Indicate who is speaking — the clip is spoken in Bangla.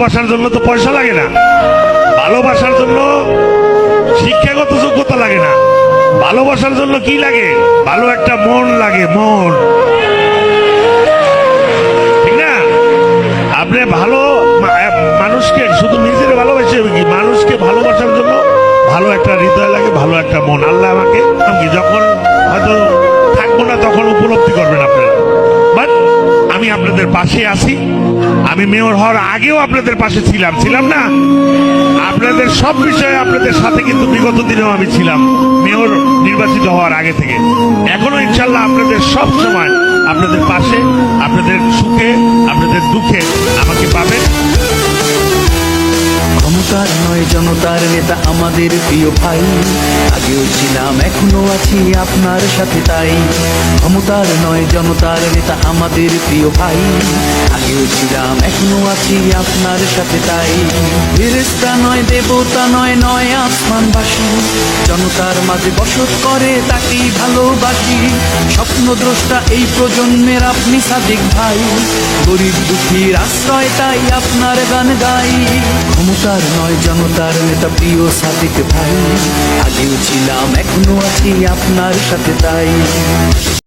Speaker 1: ভালোবাসার জন্য তো পয়সা লাগে না। ভালোবাসার জন্য শিক্ষাগত যোগ্যতা লাগে না। ভালোবাসার জন্য কি লাগে? ভালো একটা মন লাগে, মন। ঠিক না? আপনি ভালো মানুষকে শুধু নিজের ভালোবাসে কি? মানুষকে ভালোবাসার জন্য ভালো একটা হৃদয় লাগে, ভালো একটা মন। আল্লাহ আমাকে আমি যখন হয়তো থাকব না, তখন উপলব্ধি করবেন আপনারা। বাট আমি আপনাদের পাশে আছি। আমি মেয়র হওয়ার আগেও আপনাদের পাশে ছিলাম ছিলাম না? আপনাদের সব বিষয়ে আপনাদের সাথে কিন্তু বিগত দিনেও আমি ছিলাম, মেয়র নির্বাচিত হওয়ার আগে থেকে। এখনও ইনশাল্লাহ আপনাদের সব সময় আপনাদের পাশে, আপনাদের সুখে, আপনাদের দুঃখে আমাকে পাবেন।
Speaker 2: ক্ষমতার নয়, জনতার নেতা আমাদের প্রিয় ভাই। আগেও ছিলাম, এখনও আছি আপনার সাথে তাই। ক্ষমতার নয়, জনতার নেতা আমাদের প্রিয় ভাই। আগেও ছিলাম, এখনও আছি আপনার সাথে তাই। ফেরেস্তা নয়, দেবতা নয় নয় আসমানবাসী। জনতার মাঝে বসত করে তাকেই ভালোবাসি। স্বপ্ন দ্রষ্টা এই প্রজন্মের আপনি সাদিক ভাই। গরিব দুঃখীর আশ্রয় তাই আপনার গান গাই। ক্ষমতার নয় জনতার নেতা প্রিয় সাদিক ভাই। আগেও ছিলাম এখনও আছি আপনার সাথে তাই।